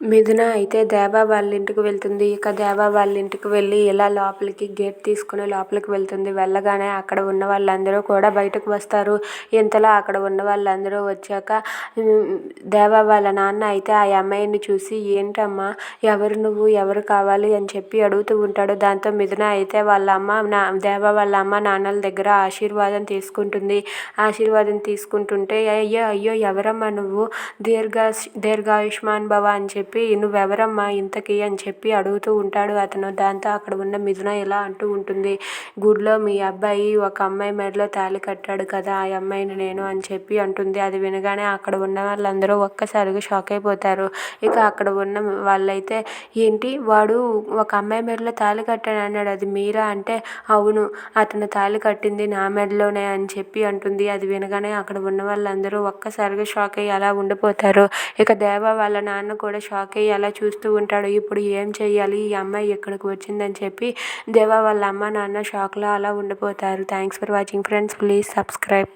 మిథున అయితే దేవా వాళ్ళ ఇంటికి వెళ్తుంది. ఇక దేవా వాళ్ళ ఇంటికి వెళ్ళి ఇలా లోపలికి గేట్ తీసుకుని లోపలికి వెళ్తుంది. వెళ్ళగానే అక్కడ ఉన్న వాళ్ళందరూ కూడా బయటకు వస్తారు. ఇంతలో అక్కడ ఉన్న వాళ్ళందరూ వచ్చాక దేవా వాళ్ళ నాన్న అయితే ఆ అమ్మాయిని చూసి ఏంటమ్మా ఎవరు నువ్వు? ఎవరు కావాలి? అని చెప్పి అడుగుతూ ఉంటాడు. దాంతో మిథున అయితే వాళ్ళ అమ్మ నా దేవా వాళ్ళ అమ్మ నాన్నల దగ్గర ఆశీర్వాదం తీసుకుంటుంది. ఆశీర్వాదం తీసుకుంటుంటే అయ్యో అయ్యో ఎవరమ్మా నువ్వు? దీర్ఘ దీర్ఘాయుష్మాన్ భవ అని చెప్పి చెప్పి నువ్వెవరమ్మా ఇంతకీ? అని చెప్పి అడుగుతూ ఉంటాడు అతను. దాంతో అక్కడ ఉన్న మిథున ఇలా అంటూ ఉంటుంది. గుడిలో మీ అబ్బాయి ఒక అమ్మాయి మెడలో తాళి కట్టాడు కదా ఆ అమ్మాయిని నేను అని చెప్పి అంటుంది. అది వినగానే అక్కడ ఉన్న వాళ్ళందరూ ఒక్కసారిగా షాక్ అయిపోతారు. ఇక అక్కడ ఉన్న వాళ్ళైతే ఏంటి? వాడు ఒక అమ్మాయి మెడలో తాళి కట్టాడు అన్నాడు. అది మీరా? అంటే అవును అతను తాళి కట్టింది నా మెడలోనే అని చెప్పి అంటుంది. అది వినగానే అక్కడ ఉన్న వాళ్ళందరూ ఒక్కసారిగా షాక్ అయ్యి అలా ఉండిపోతారు. ఇక దేవ వాళ్ళ నాన్న కూడా షాక్ కాకయ్య అలా చూస్తూ ఉంటాడు. ఇప్పుడు ఏం చేయాలి ఈ అమ్మాయి ఎక్కడికి వచ్చిందని చెప్పి దేవా వాళ్ళ అమ్మ నాన్న షాక్లో అలా ఉండిపోతారు. Thanks for watching friends. Please subscribe.